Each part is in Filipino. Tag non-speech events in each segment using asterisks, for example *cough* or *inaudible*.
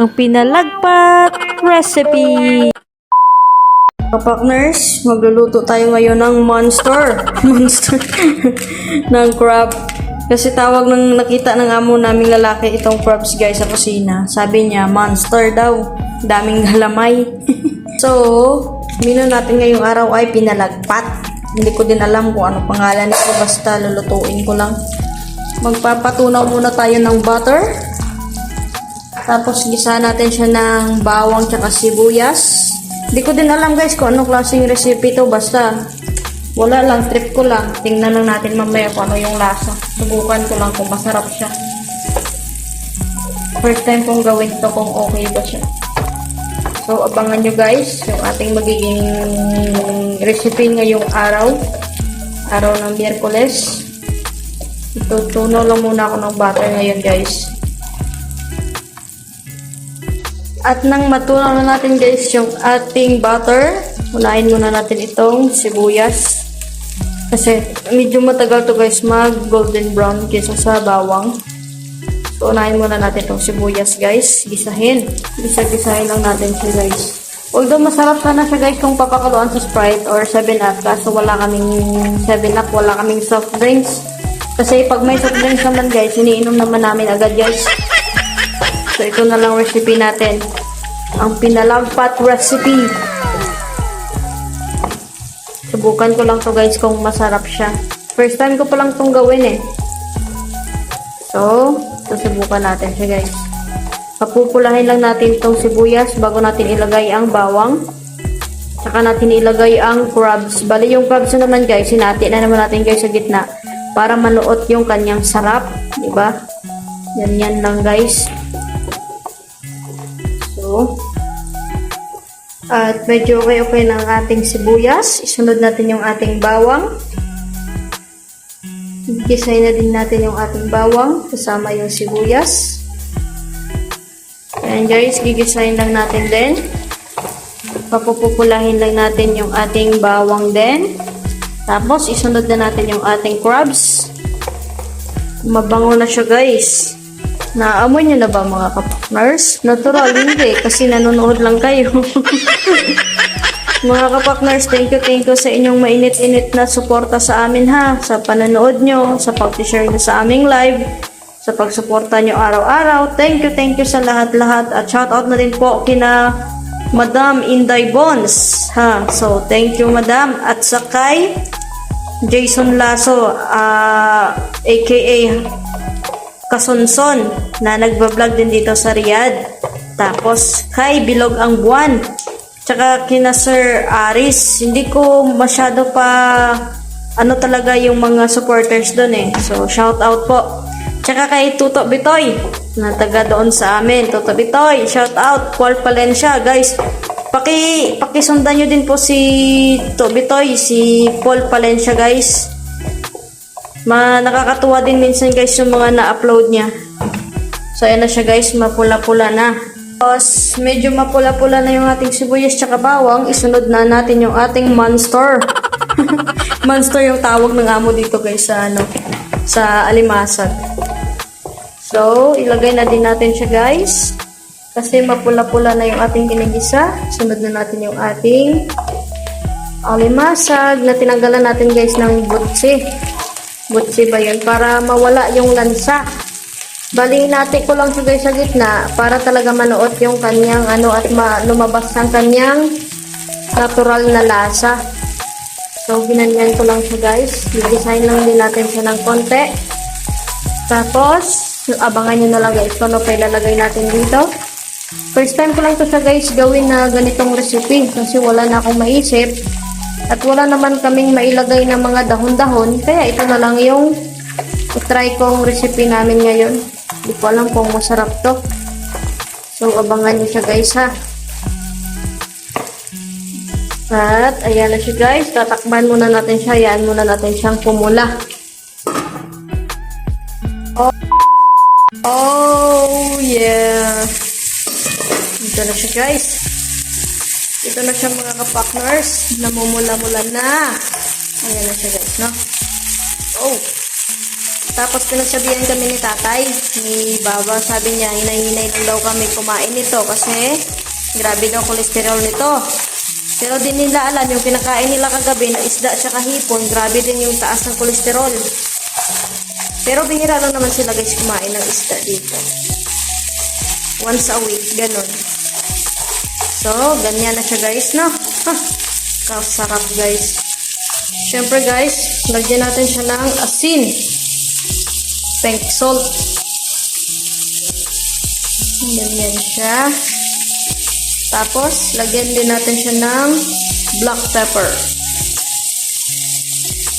ang pinalagpat recipe. Kapakners, magluluto tayo ngayon ng monster. *laughs* Monster. *laughs* ng crab. Kasi tawag ng nakita ng amo naming lalaki itong crabs guys sa kusina. Sabi niya, monster daw. Daming galamay. *laughs* so, menu natin ngayong araw ay pinalagpat. Hindi ko din alam kung ano pangalan nito. Basta lulutuin ko lang. Magpapatunaw muna tayo ng butter. Tapos gisa natin siya ng bawang tsaka sibuyas. Hindi ko din alam guys kung anong klaseng recipe to. Basta wala lang, trip ko lang. Tingnan lang natin mamaya kung ano yung lasa. Subukan ko lang kung masarap siya. First time kong gawin to kung okay ba siya. So, abangan nyo guys yung ating magiging recipe ngayong araw. Araw ng Miyerkules. Itutunaw lang muna ako ng butter ngayon guys. At nang matunaw na natin guys yung ating butter, unahin muna natin itong sibuyas. Kasi medyo matagal to guys mag golden brown kaysa sa bawang. So unahin muna natin itong sibuyas guys. Gisahin. Gisa-gisahin lang natin siya guys. Although masarap sana siya guys kung papakaluan sa Sprite or 7-Up kaso wala kaming 7-Up, wala kaming soft drinks. Kasi pag may soft drinks naman guys, iniinom naman namin agad guys. So, ito na lang recipe natin. Ang pinalagpat recipe. Subukan ko lang to guys kung masarap siya. First time ko pa lang itong gawin eh. So, susubukan natin siya guys. Papupulahin lang natin itong sibuyas bago natin ilagay ang bawang. Saka natin ilagay ang crabs. Bali yung crabs na naman guys, sinati na naman natin guys sa gitna para manuot yung kanyang sarap. Diba? Yan yan lang guys. So, at medyo okay-okay ng ating sibuyas. Isunod natin yung ating bawang. Gisay na din natin yung ating bawang kasama yung sibuyas. Ayan guys, gigisahin lang natin din. Papupupulahin lang natin yung ating bawang din. Tapos, isunod na natin yung ating crabs. Mabango na siya guys. Naamoy niyo na ba mga kapakners? Natural, hindi. Kasi nanonood lang kayo. mga kapakners, thank you, thank you sa inyong mainit-init na suporta sa amin ha. Sa pananood nyo, sa pag-share nyo sa aming live, sa pagsuporta nyo araw-araw. Thank you, thank you sa lahat-lahat. At shoutout na din po kina Madam Inday Bones. Ha? So, thank you Madam. At sa kay Jason Lasso, ah, aka Kasunson na nagbablog din dito sa Riyadh. Tapos kay Bilog ang Buwan. Tsaka kina Sir Aris. Hindi ko masyado pa ano talaga yung mga supporters doon eh. So shout out po. Tsaka kay Tuto Bitoy na taga doon sa amin. Tuto Bitoy, shout out. Paul Palencia, guys. Paki pakisundan nyo din po si Tuto Bitoy, si Paul Palencia, guys. Ma nakakatuwa din minsan guys yung mga na-upload niya. So ayan na siya guys, mapula-pula na. Tapos medyo mapula-pula na yung ating sibuyas tsaka bawang, isunod na natin yung ating monster. *laughs* monster yung tawag ng amo dito guys sa ano, sa alimasag. So, ilagay na din natin siya guys. Kasi mapula-pula na yung ating kinigisa. Sunod na natin yung ating alimasag na tinanggalan natin guys ng butsi. Butsi ba yun? Para mawala yung lansa. Bali, natin ko lang siya sa gitna para talaga manuot yung kanyang ano at ma lumabas ang kanyang natural na lasa. So, ginanyan ko lang siya guys. I-design lang din natin siya ng konti. Tapos, abangan nyo na lang guys kung ano pa ilalagay natin dito. First time ko lang to siya guys gawin na ganitong recipe kasi wala na akong maisip. At wala naman kaming mailagay na mga dahon-dahon. Kaya ito na lang yung try kong recipe namin ngayon. Hindi ko alam kung masarap to. So, abangan nyo siya guys ha. At, ayan na siya guys. Tatakban muna natin siya. Ayan muna natin siyang pumula. Oh, oh yeah. Ito na siya guys. Ito na siya mga kapakners. Namumula-mula na. Ayan na siya guys, no? Oh. Tapos pinagsabihan kami ni tatay, ni baba, sabi niya, hinay-hinay lang daw kami kumain nito kasi grabe daw kolesterol nito. Pero di nila alam, yung kinakain nila kagabi na isda at hipon, grabe din yung taas ng kolesterol. Pero bihira lang naman sila guys kumain ng isda dito. Once a week, ganun. So, ganyan na siya guys, no? Ha, kasarap guys. Siyempre guys, lagyan natin siya ng asin. Pink salt. Ganyan siya. Tapos, lagyan din natin siya ng black pepper.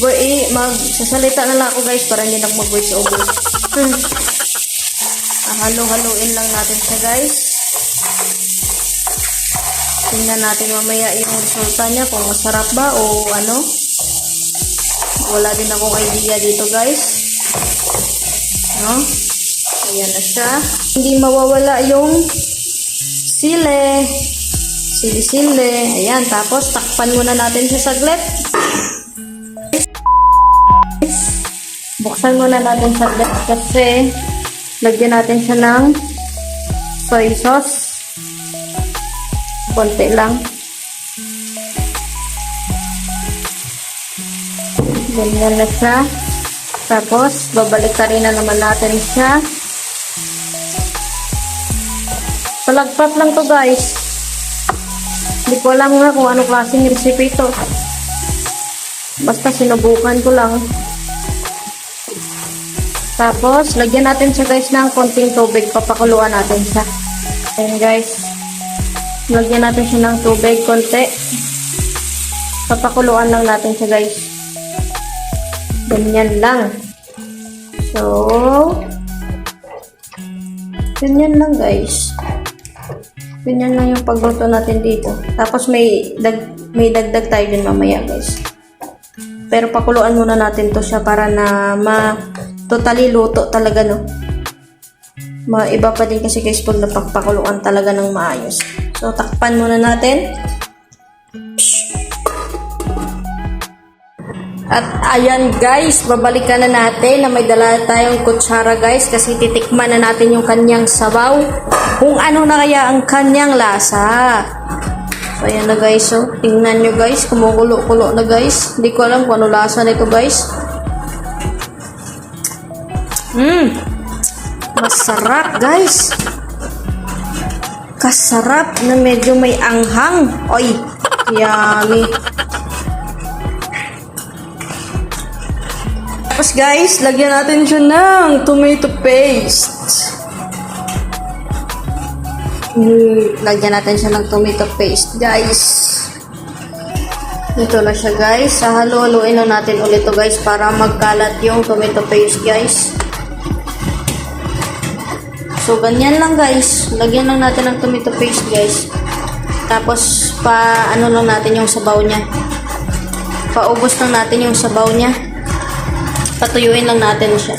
Ibo, eh, magsasalita na lang ako guys para hindi na ako mag-voice over. Hmm. Ah, Halo-haloin lang natin siya guys. Tingnan natin mamaya yung resulta niya kung masarap ba o ano. Wala din akong idea dito guys. No? Ayan na siya. Hindi mawawala yung sile. Sili-sili. Ayan. Tapos takpan muna natin siya saglit. Buksan muna natin saglit kasi lagyan natin siya ng soy sauce. Konti lang. Ganyan na siya. Tapos, babalik rin na naman natin siya. Palagpat lang to guys. Hindi ko alam nga kung anong klaseng recipe ito. Basta sinubukan ko lang. Tapos, lagyan natin siya guys ng konting tubig. Papakuluan natin siya. Ayan guys. Lagyan natin siya ng tubig konti. Papakuluan lang natin siya guys. Ganyan lang. So, ganyan lang guys. Ganyan lang yung pagluto natin dito. Tapos may dag may dagdag tayo din mamaya guys. Pero pakuluan muna natin to siya para na ma totally luto talaga no. Maiba pa din kasi guys pag napakpakuluan talaga ng maayos. So takpan muna natin. At ayan guys, babalikan na natin na may dala tayong kutsara guys kasi titikman na natin yung kanyang sabaw. Kung ano na kaya ang kanyang lasa. So ayan na guys, so tingnan nyo guys, kumukulo-kulo na guys. Hindi ko alam kung ano lasa nito guys. Mmm, masarap guys. Kasarap na medyo may anghang. Oy, yummy. Tapos guys, lagyan natin siya ng tomato paste. Mm, lagyan natin siya ng tomato paste, guys. Ito na siya, guys. Halo-haloin na natin ulit to guys, para magkalat yung tomato paste, guys. So, ganyan lang, guys. Lagyan lang natin ng tomato paste, guys. Tapos, pa, ano lang natin yung sabaw niya. Paubos lang natin yung sabaw niya patuyuin lang natin siya.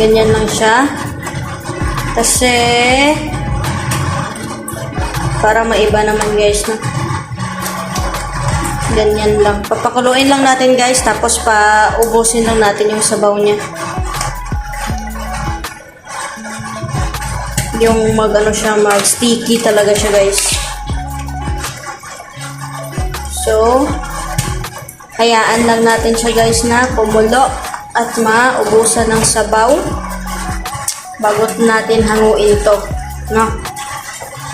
Ganyan lang siya. Kasi, para maiba naman guys, no? Ganyan lang. Papakuluin lang natin guys, tapos paubusin lang natin yung sabaw niya. Yung mag ano siya, mag sticky talaga siya guys. So, Hayaan lang natin siya guys na kumulo at maubusan ng sabaw bago natin hanguin to. No?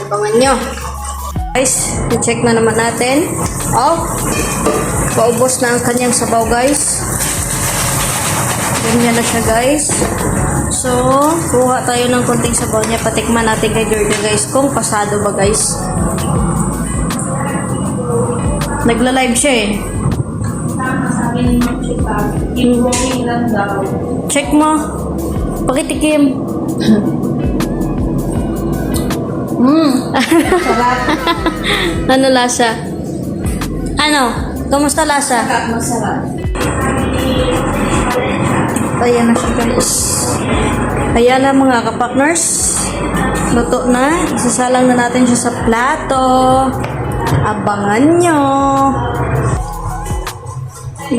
Abangan nyo. Guys, i-check na naman natin. Oh, paubos na ang kanyang sabaw guys. Ganyan na siya guys. So, kuha tayo ng konting sabaw niya. Patikman natin kay Georgia guys kung pasado ba guys. Nagla-live siya eh. Check mo. Pakitikim. *laughs* mm. *laughs* ano lasa? Ano? Kamusta lasa? Masarap. Ayan na siya guys. Ayan na mga kapakners. Luto na. Isasalang na natin siya sa plato. Abangan nyo.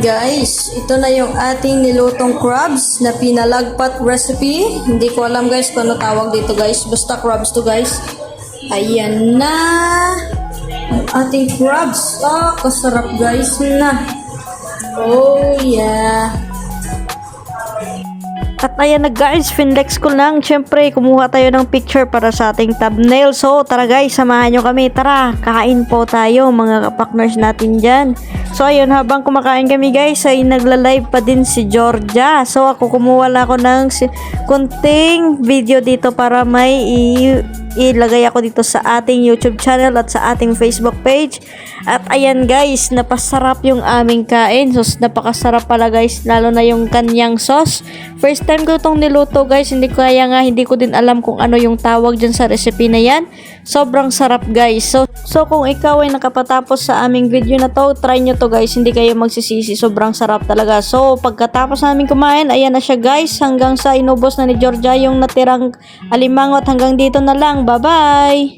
Guys, ito na yung ating nilutong crabs na pinalagpat recipe. Hindi ko alam guys kung ano tawag dito guys. Basta crabs to guys. Ayan na. Ang ating crabs. Ah, kasarap guys na. Oh yeah. At ayan na guys, finlex ko lang. Siyempre, kumuha tayo ng picture para sa ating thumbnail. So, tara guys, samahan nyo kami. Tara, kain po tayo mga partners natin dyan. So, ayun, habang kumakain kami guys, ay nagla-live pa din si Georgia. So, ako kumuha lang ako ng kunting video dito para may i- ilagay ako dito sa ating YouTube channel at sa ating Facebook page. At ayan guys, napasarap yung aming kain. So, napakasarap pala guys, lalo na yung kanyang sauce. First time ko itong niluto guys, hindi ko kaya nga, hindi ko din alam kung ano yung tawag dyan sa recipe na yan. Sobrang sarap guys. So, so kung ikaw ay nakapatapos sa aming video na to, try nyo to guys, hindi kayo magsisisi. Sobrang sarap talaga. So, pagkatapos namin kumain, ayan na siya guys, hanggang sa inubos na ni Georgia yung natirang alimangot. Hanggang dito na lang. Bye-bye!